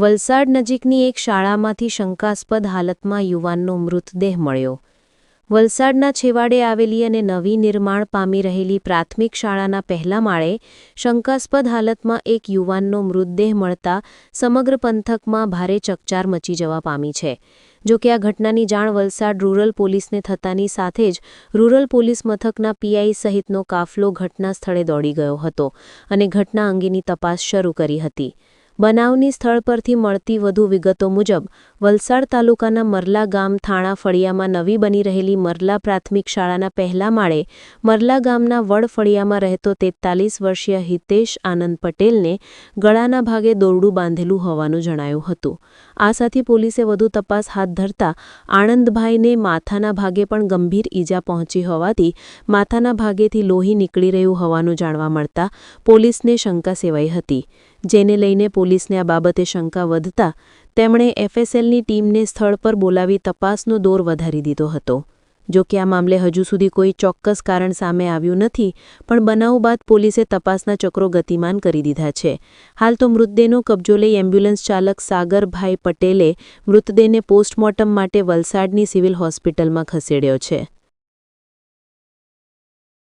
વલસાડ નજીકની એક શાળામાંથી શંકાસ્પદ હાલતમાં યુવાનનો મૃતદેહ મળ્યો. વલસાડના છેવાડે આવેલી અને નવી નિર્માણ પામી રહેલી પ્રાથમિક શાળાના પહેલા માળે શંકાસ્પદ હાલતમાં એક યુવાનનો મૃતદેહ મળતા સમગ્ર પંથકમાં ભારે ચકચાર મચી જવા પામી છે. જો કે આ ઘટનાની જાણ વલસાડ રૂરલ પોલીસને થતાની સાથે જ રૂરલ પોલીસ મથકના પીઆઈ સહિતનો કાફલો ઘટના સ્થળે દોડી ગયો હતો અને ઘટના અંગેની તપાસ શરૂ કરી હતી. બનાવની સ્થળ પરથી મળતી વધુ વિગતો મુજબ, વલસાડ તાલુકાના મરલા ગામ થાણા ફળિયામાં નવી બની રહેલી મરલા પ્રાથમિક શાળાના પહેલા માળે, મરલા ગામના વડ ફળિયામાં રહેતો તેતાલીસ વર્ષીય હિતેશ આનંદ પટેલને ગળાના ભાગે દોરડું બાંધેલું હોવાનું જણાયું હતું. આ સાથે પોલીસે વધુ તપાસ હાથ ધરતા આણંદભાઈને માથાના ભાગે પણ ગંભીર ઈજા પહોંચી હોવાથી માથાના ભાગેથી લોહી નીકળી રહ્યું હોવાનું જાણવા મળતા પોલીસને શંકા સેવાઈ હતી. જેને લઈને પોલીસને આ બાબતે શંકા વધતા તેમણે એફએસએલની ટીમને સ્થળ પર બોલાવી તપાસનો દોર વધારી દીધો હતો. જો કે આ મામલે હજુ સુધી કોઈ ચોક્કસ કારણ સામે આવ્યું નથી, પણ બનાવ બાદ પોલીસે તપાસના ચક્રો ગતિમાન કરી દીધા છે. હાલ તો મૃતદેહનો કબજો લઈ એમ્બ્યુલન્સ ચાલક સાગરભાઈ પટેલે મૃતદેહને પોસ્ટમોર્ટમ માટે વલસાડની સિવિલ હોસ્પિટલમાં ખસેડ્યો છે.